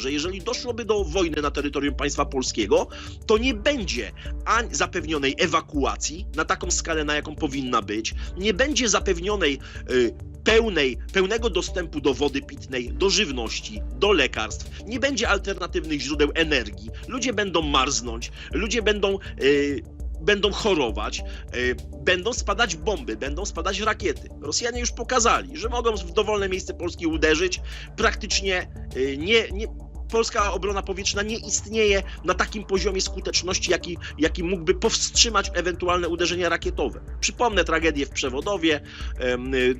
że jeżeli doszłoby do wojny na terytorium państwa polskiego, to nie będzie ani zapewnionej ewakuacji na taką skalę, na jaką powinna być, nie będzie zapewnionej y, pełnej, pełnego dostępu do wody pitnej, do żywności, do lekarstw, nie będzie alternatywnych źródeł energii, ludzie będą marznąć, ludzie będą. y, Będą chorować, y, będą spadać bomby, będą spadać rakiety. Rosjanie już pokazali, że mogą w dowolne miejsce Polski uderzyć. Praktycznie y, nie, nie, polska obrona powietrzna nie istnieje na takim poziomie skuteczności, jaki, jaki mógłby powstrzymać ewentualne uderzenia rakietowe. Przypomnę tragedię w Przewodowie,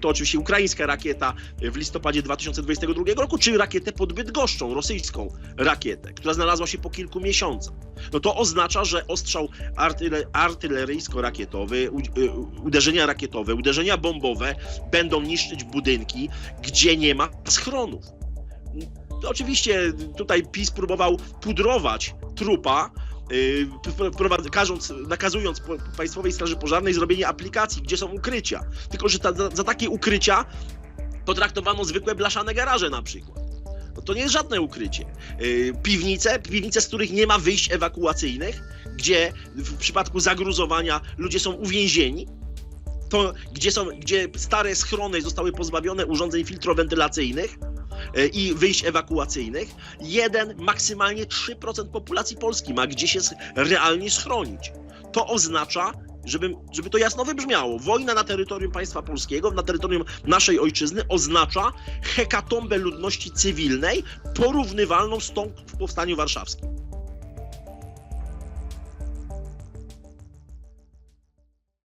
to oczywiście ukraińska rakieta w listopadzie 2022 roku, czy rakietę pod Bydgoszczą, rosyjską rakietę, która znalazła się po kilku miesiącach. No to oznacza, że ostrzał artyle, artyleryjsko-rakietowy, y, uderzenia rakietowe, uderzenia bombowe będą niszczyć budynki, gdzie nie ma schronów. Oczywiście tutaj PiS próbował pudrować trupa, yy, nakazując Państwowej Straży Pożarnej zrobienie aplikacji, gdzie są ukrycia. Tylko, że ta, za, takie ukrycia potraktowano zwykłe blaszane garaże na przykład. No to nie jest żadne ukrycie. Yy, piwnice, piwnice, z których nie ma wyjść ewakuacyjnych, gdzie w przypadku zagruzowania ludzie są uwięzieni, to gdzie, są, gdzie stare schrony zostały pozbawione urządzeń filtrowentylacyjnych, i wyjść ewakuacyjnych, jeden, maksymalnie 3% populacji Polski ma gdzie się realnie schronić. To oznacza, żeby, żeby to jasno wybrzmiało, wojna na terytorium państwa polskiego, na terytorium naszej ojczyzny oznacza hekatombę ludności cywilnej porównywalną z tą w Powstaniu Warszawskim.